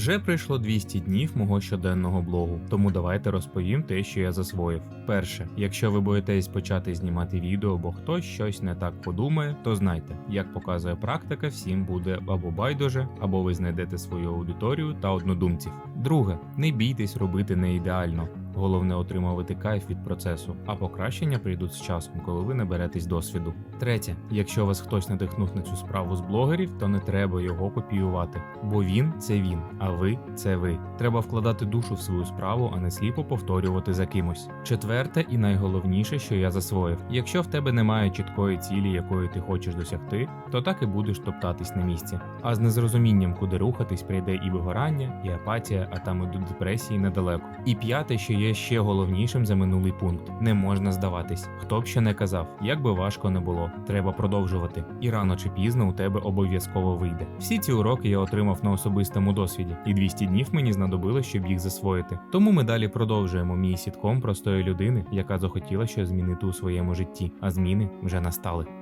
Вже пройшло 200 днів мого щоденного блогу, тому давайте розповім те, що я засвоїв. Перше, якщо ви боїтесь почати знімати відео, бо хтось щось не так подумає, то знайте, як показує практика, всім буде або байдуже, або ви знайдете свою аудиторію та однодумців. Друге, не бійтесь робити не ідеально. Головне отримувати кайф від процесу, а покращення прийдуть з часом, коли ви наберетесь досвіду. Третє, якщо вас хтось надихнув на цю справу з блогерів, то не треба його копіювати, бо він це він, а ви це ви. Треба вкладати душу в свою справу, а не сліпо повторювати за кимось. Четверте і найголовніше, що я засвоїв: якщо в тебе немає чіткої цілі, якої ти хочеш досягти, то так і будеш топтатись на місці. А з незрозумінням, куди рухатись, прийде і вигорання, і апатія, а там і до депресії недалеко. І п'яте, що є ще головнішим за минулий пункт: не можна здаватись. Хто б ще не казав, як би важко не було, треба продовжувати. І рано чи пізно у тебе обов'язково вийде. Всі ці уроки я отримав на особистому досвіді, і 200 днів мені знадобилось, щоб їх засвоїти. Тому ми далі продовжуємо мій сітком простої людини, яка захотіла щось змінити у своєму житті, а зміни вже настали.